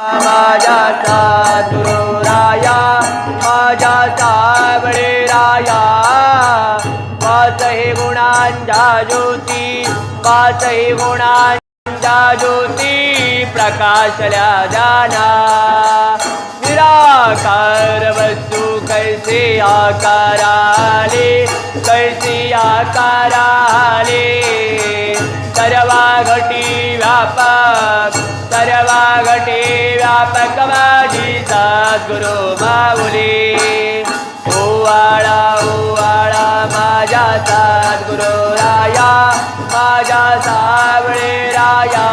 माझ्या सातुराया माझ्या सावळे राया. पाच हे गुणांच्या ज्योती पाच हे गुणांच्या ज्योती प्रकाशल्या जाना. निराकार वस्तू कैसे आकाराले कैसे आकाराले? सर्वा घटी व्यापक सर्वा घटी व्यापक माझी गुरु माऊली. ओवाळा ओवाळा माझ्या गुरु राया माझ्या सावळे राया.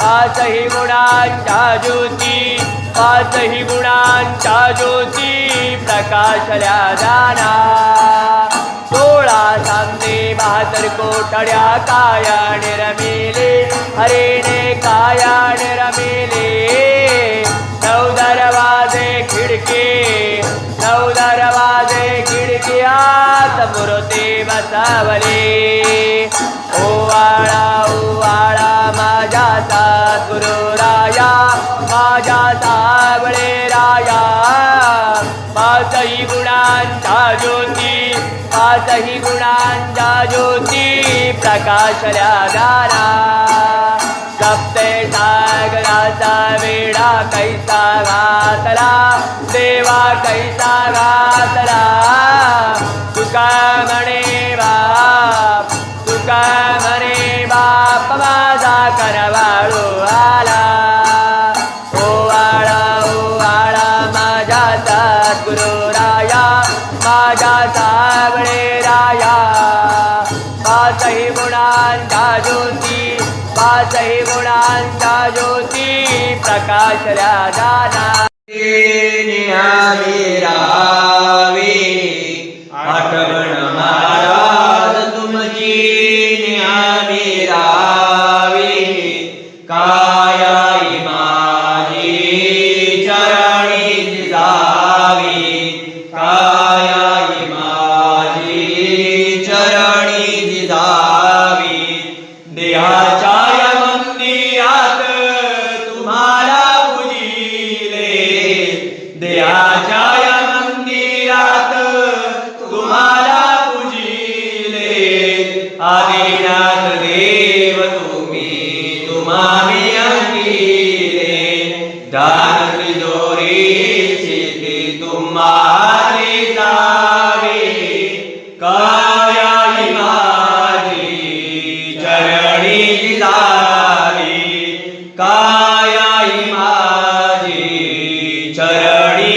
पाचही गुणांच्या ज्योती पाचही गुणांच्या ज्योती प्रकाशल्या जाना सोळा सामने तर कोठड्या काया निरमिले हरिणे काया निरमिले नऊ दरवाजे खिडकी नऊ दरवाजे खिडकियात मूर्ती बसावली. ओवाळा ओवाळा माझ्या सद्गुरु राया माझ्या सावळे राया. पाचही गुणांचा ज्योती पाचही गुणांच्या ज्योती प्रकाशल्या दारा. सप्ते सागराचा वेडा कैसा घातला. देवा कैसा घातला. तुका म्हणे बाप तुका म्हणे बाप माझा करा पाचही गुणांचा ज्योती प्रकाशल्या जाना आठवण आदिनाथ देव तुम्ही तुम्हामी अंगिले दान तिजोरी शेती तुम्हारी जावे. कायाई माझी चरणी जावी कायाई माझी चरणी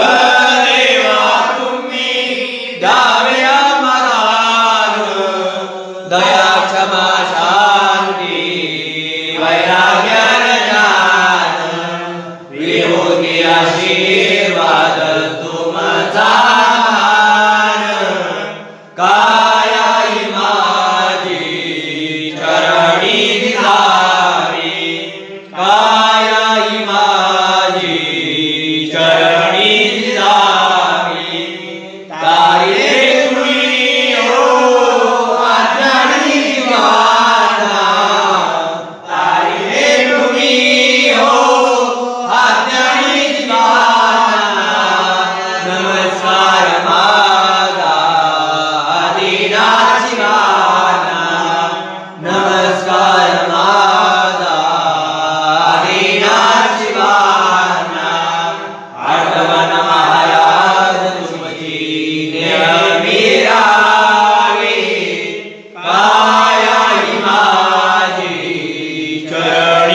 आशीर्वाद तुमचा काया माझी चरणी दिला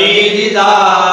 দিদার